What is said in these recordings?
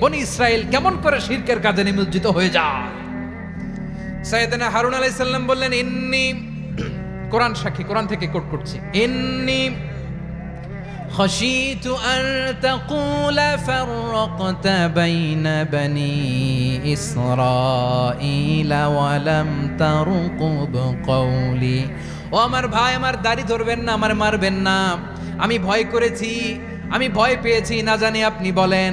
বনি ইসরায়েল কেমন করে শিরকের কাজে নিমজ্জিত হয়ে যায় সাইয়েদনা হারুন আলাইহিস সালাম বললেন ইন্নি কোরআন সাক্ষী কোরআন থেকে কোট করছি ইন্নি خشيت أن تقول فرقت بين بني إسرائيل ولم ترقب قولي ও আমার ভাই আমার দাড়ি ধরবেন না আমার মারবেন না আমি ভয় করেছি আমি ভয় পেয়েছি না জানি আপনি বলেন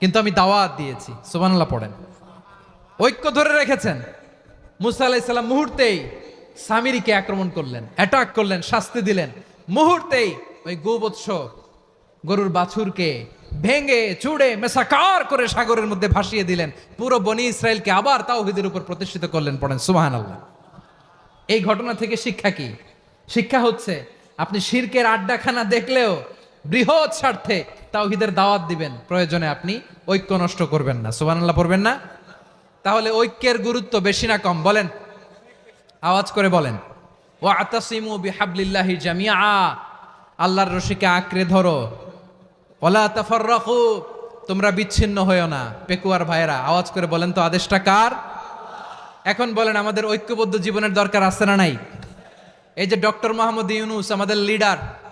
কিন্তু আমি দাওয়াত দিয়েছি, সুবহানাল্লাহ পড়েন। ঐক্য ধরে রেখেছেন। মুসা আলাইসাল্লাম মুহূর্তেই সামিরিকে আক্রমণ করলেন অ্যাটাক করলেন, শাস্তি দিলেন। মুহূর্তেই ওই গোবৎস গরুর বাছুরকে ভেঙে চুড়ে মেসাকার করে সাগরের মধ্যে ভাসিয়ে দিলেন। পুরো বনি ইসরায়েলকে আবার তাওহিদের উপর প্রতিষ্ঠিত করলেন পড়েন সুবাহান আল্লাহ এই ঘটনা থেকে শিক্ষা কি? শিক্ষা হচ্ছে, আপনি শিরকের আড্ডাখানা দেখলেও বৃহৎ স্বার্থে তাওহিদের দাওয়াত দিবেন। প্রয়োজনে আপনি ঐক্য নষ্ট করবেন না। সুবহানাল্লাহ পড়বেন না? তাহলে ঐক্যের গুরুত্ব বেশি না কম? বলেন। আওয়াজ করে বলেন। ও আতাসিমু বিহাবলিল্লাহি জামিয়া আল্লাহর রশিকে আঁকড়ে ধরো। ওলা তাফাররাকু। তোমরা বিচ্ছিন্ন হয়েও না, পেকুয়ার ভাইয়েরা। আওয়াজ করে বলেন তো, আদেশটা কার? এখন বলেন, আমাদের ঐক্যবদ্ধ জীবনের দরকার আছে না নাই? এই যে ডক্টর মোহাম্মদ ইউনুস, আমাদের লিডার